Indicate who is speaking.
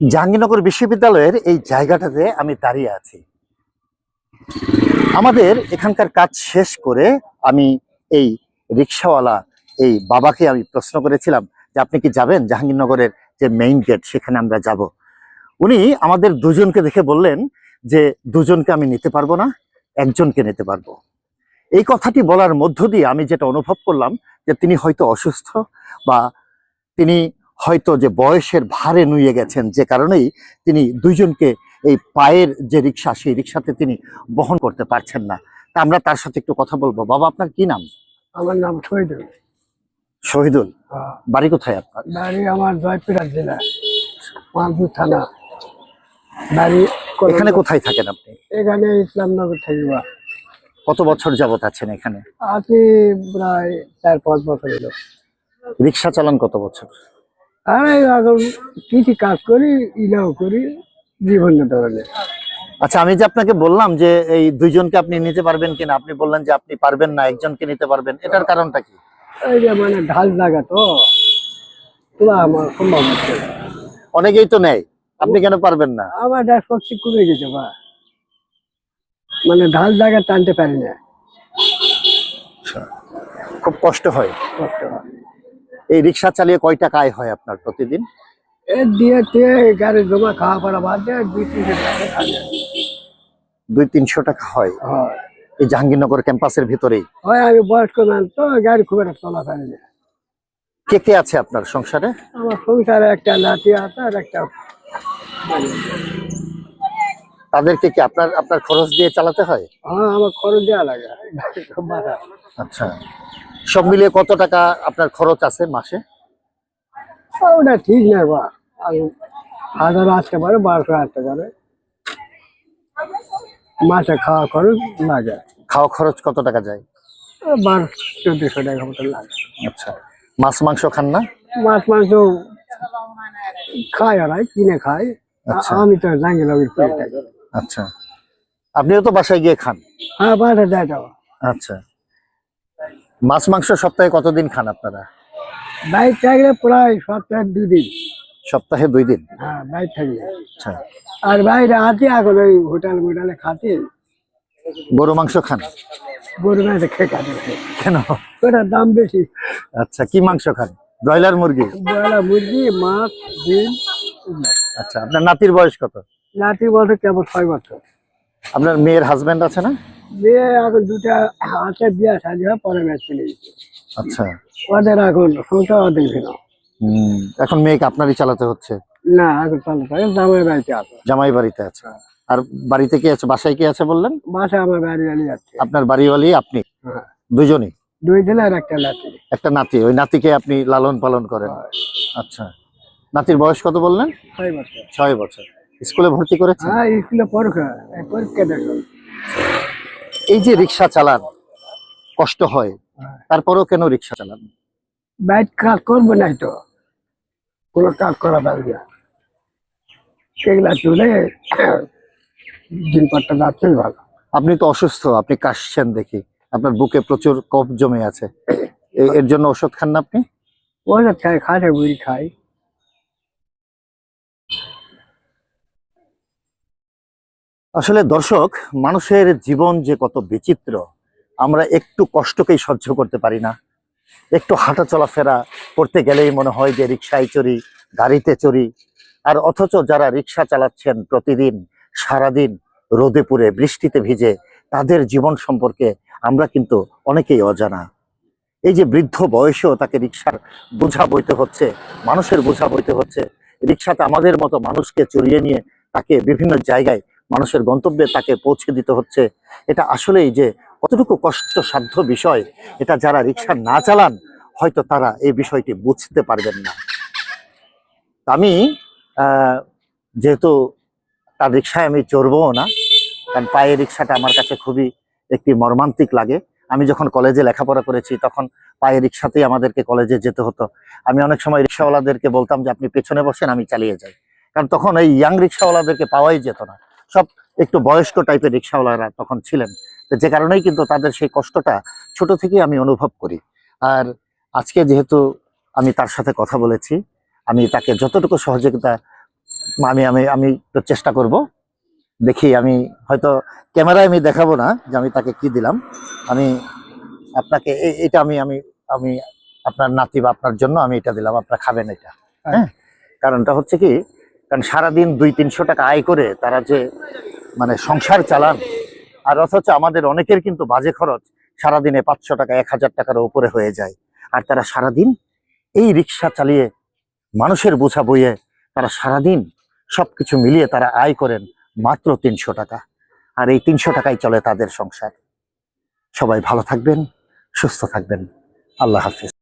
Speaker 1: জাহাঙ্গীরনগর বিশ্ববিদ্যালয়ের এই জায়গাটাতে আমি দাঁড়িয়ে আছি। আমাদের এখানকার কাজ শেষ করে আমি এই রিক্সাওয়ালা, এই বাবাকে আমি প্রশ্ন করেছিলাম যে আপনি কি যাবেন জাহাঙ্গীরনগরের যে মেইন গেট সেখানে আমরা যাব। উনি আমাদের দুজনকে দেখে বললেন যে দুজনকে আমি নিতে পারব না, একজনকে নিতে পারব। এই কথাটি বলার মধ্য দিয়ে আমি যেটা অনুভব করলাম যে তিনি হয়তো অসুস্থ বা তিনি হয়তো যে বয়সের ভারে নুয়ে গেছেন যে কারণেই তিনি দুইজনকে এই পায়ের যে রিক্সা সেই রিক্সাতে তিনি বহন করতে পারছেন না। তা আমরা তার সাথে একটু কথা বলব। বাবা আপনার কি নাম?
Speaker 2: আমার নাম শহীদুল।
Speaker 1: শহীদুল?
Speaker 2: আহ,
Speaker 1: বাড়ি কোথায় আপনার?
Speaker 2: বাড়ি আমার জয়পুরা জেলা থানা। বাড়ি
Speaker 1: এখানে কোথায় থাকেন আপনি?
Speaker 2: এখানে ইসলামনগর থাকিবা
Speaker 1: কত বছর যাবত আছেন এখানে?
Speaker 2: আছি প্রায় চার পাঁচ বছর হলো।
Speaker 1: রিক্সা চালান কত বছর?
Speaker 2: আর এখন কিছু কাজ করি ইলাও করি বিভিন্ন ধরনের
Speaker 1: আচ্ছা আমি যে আপনাকে বললাম যে এই দুইজনকে আপনি নিতে পারবেন কিনা আপনি বললেন যে আপনি পারবেন না একজনকে নিতে পারবেন এটার কারণটা কি?
Speaker 2: এই যে মানে ঢাল জায়গা তো তোলা আমার সম্ভব হচ্ছে
Speaker 1: অনেকেই তো নেয় আপনি কেন পারবেন না?
Speaker 2: আমার এটা শক্তি কমে গেছে বা। মানে ঢাল জায়গা টানতে পারি না।
Speaker 1: খুব কষ্ট হয়।
Speaker 2: কষ্ট হয়।
Speaker 1: এই রিক্সা চালিয়ে কয় টাকা আয় হয় আপনার প্রতিদিন?
Speaker 2: গাড়ি জমা খাওয়া পড়া বাদ দিয়ে দুই তিনশো টাকা
Speaker 1: দুই তিনশো টাকা হয়? এই জাহাঙ্গীরনগর ক্যাম্পাসের ভিতরেই?
Speaker 2: হয় আমি বয়স্ক মানুষ তো গাড়ি খুব একটা চলা পারি
Speaker 1: কে কে আছে আপনার সংসারে?
Speaker 2: আমার সংসারে একটা আছে আর একটা
Speaker 1: তাদেরকে কি আপনার আপনার খরচ দিয়ে চালাতে হয়?
Speaker 2: হ্যাঁ আমার খরচ দেওয়া লাগে।
Speaker 1: আচ্ছা। সব মিলিয়ে কত টাকা আপনার খরচ আছে মাসে?
Speaker 2: ওটা ঠিক না বা। হাজার আসতে পারে বারোশো আসতে পারে। মাসে খাওয়া খরচ লাগে।
Speaker 1: খাওয়া খরচ কত টাকা যায়?
Speaker 2: বারো চোদ্দশো টাকা মতো লাগে।
Speaker 1: আচ্ছা মাছ মাংস খান না?
Speaker 2: মাছ মাংস খায় ওরাই কিনে খায়।
Speaker 1: আচ্ছা।
Speaker 2: আমি তো জাঙ্গি লগের পেয়ে থাকি
Speaker 1: আচ্ছা। আপনিও তো বাসায় গিয়ে খান?
Speaker 2: হ্যাঁ বাসা যায় তো।
Speaker 1: আচ্ছা। মাছ মাংস সপ্তাহে কতদিন খান আপনারা?
Speaker 2: বাইক থাকলে প্রায় সপ্তাহে দুদিন।
Speaker 1: সপ্তাহে দুই দিন
Speaker 2: হ্যাঁ বাইক থাকলে।
Speaker 1: আচ্ছা।
Speaker 2: আর বাইরে আছি এখন ওই হোটেল মোটেলে খাতে
Speaker 1: গরু মাংস খান?
Speaker 2: গরু মাংস খেয়ে খাতে
Speaker 1: কেন?
Speaker 2: ওটার দাম বেশি।
Speaker 1: আচ্ছা কি মাংস খান? ব্রয়লার মুরগি?
Speaker 2: বয়লা মুরগি মাছ ডিম
Speaker 1: আচ্ছা আপনার নাতির বয়স কত?
Speaker 2: নাতি বলতে কেবল ছয় বছর।
Speaker 1: আপনার মেয়ের হাজবেন্ড আছে না?
Speaker 2: বিয়ে এখন দুটা আছে বিয়ে শাদি হয় পরে চলে গেছে
Speaker 1: আচ্ছা।
Speaker 2: ওদের এখন সংসার ওদের
Speaker 1: হুম এখন মেয়েকে আপনারই চালাতে হচ্ছে?
Speaker 2: না এখন চালু থাকে জামাই বাড়িতে আছে।
Speaker 1: জামাই বাড়িতে আছে। আর বাড়িতে কি আছে? বাসায় কি আছে বললেন?
Speaker 2: বাসা আমার বাড়ি বাড়ি যাচ্ছে।
Speaker 1: আপনার বাড়িওয়ালি আপনি?
Speaker 2: হ্যাঁ।
Speaker 1: দুজনই?
Speaker 2: দুই দিন আর একটা লাঠি
Speaker 1: একটা নাতি ওই নাতিকে আপনি লালন পালন করেন। আচ্ছা। নাতির বয়স কত বললেন?
Speaker 2: ছয় বছর।
Speaker 1: ছয় বছর। স্কুলে ভর্তি করেছেন?
Speaker 2: হ্যাঁ স্কুলে পরীক্ষা পরীক্ষা দেখো।
Speaker 1: এই যে রিক্সা চালান কষ্ট হয়। তারপরেও কেন রিক্সা চালান?
Speaker 2: বাইক কাজ করব নাই তো। কোনো কাজ করা পারবে না সেগুলা তুলে দিনপরটা যাচ্ছেই ভালো।
Speaker 1: আপনি তো অসুস্থ আপনি কাশছেন দেখি। আপনার বুকে প্রচুর কফ জমে আছে। এর জন্য ওষুধ খান না আপনি?
Speaker 2: ওষুধ খাই খাটে বুড়ি খাই।
Speaker 1: আসলে দর্শক, মানুষের জীবন যে কত বিচিত্র, আমরা একটু কষ্টকেই সহ্য করতে পারি না। একটু হাঁটা চলাফেরা করতে গেলেই মনে হয় যে রিক্সায় চড়ি, গাড়িতে চড়ি, আর অথচ যারা রিক্সা চালাচ্ছেন প্রতিদিন, সারাদিন রোদে পুড়ে, বৃষ্টিতে ভিজে, তাদের জীবন সম্পর্কে আমরা কিন্তু অনেকেই অজানা। এই যে বৃদ্ধ বয়সেও তাকে রিক্সার বোঝা বইতে হচ্ছে, মানুষের বোঝা বইতে হচ্ছে রিক্সাতে আমাদের মতো মানুষকে চড়িয়ে নিয়ে তাকে বিভিন্ন জায়গায় মানুষের গন্তব্যে তাকে পৌঁছে দিতে হচ্ছে। এটা আসলেই যে কতটুকু কষ্টসাধ্য বিষয়, এটা যারা রিক্সা না চালান, হয়তো তারা এই বিষয়টি বুঝতে পারবেন না। আমি যেহেতু তার রিক্সায় আমি চড়বো না, কারণ পায়ে রিক্সাটা আমার কাছে খুবই একটি মর্মান্তিক লাগে। আমি যখন কলেজে লেখাপড়া করেছি, তখন পায়ে রিক্সাতেই আমাদেরকে কলেজে যেতে হতো। আমি অনেক সময় রিক্সাওয়ালাদেরকে বলতাম যে, আপনি পেছনে বসেন, আমি চালিয়ে যাই। কারণ তখন এই ইয়াং রিক্সাওয়ালাদেরকে পাওয়াই যেত না। সব একটু বয়স্ক টাইপের রিক্সাওয়ালারা তখন ছিলেন। যে কারণেই কিন্তু তাদের সেই কষ্টটা ছোট থেকেই আমি অনুভব করি। আর আজকে যেহেতু আমি তার সাথে কথা বলেছি আমি তাকে যতটুকু সহযোগিতা আমি আমি আমি তো চেষ্টা করব। দেখি আমি হয়তো ক্যামেরায় আমি দেখাবো না যে আমি তাকে কি দিলাম। আমি আপনাকে এটা আমি আমি আমি আপনার নাতি বা আপনার জন্য আমি এটা দিলাম আপনারা খাবেন এটা। হ্যাঁ? কারণটা হচ্ছে কি কারণ সারাদিন দুই তিনশো টাকা আয় করে তারা যে মানে সংসার চালান, আর অথচ আমাদের অনেকের কিন্তু বাজে খরচ, সারাদিনে পাঁচশো টাকা, এক হাজার টাকার উপরে হয়ে যায়। আর তারা সারাদিন এই রিক্সা চালিয়ে মানুষের বোঝা বইয়ে তারা সারাদিন সবকিছু মিলিয়ে তারা আয় করেন মাত্র তিনশো টাকা। আর এই তিনশো টাকায় চলে তাদের সংসার। সবাই ভালো থাকবেন, সুস্থ থাকবেন। আল্লাহ হাফিজ।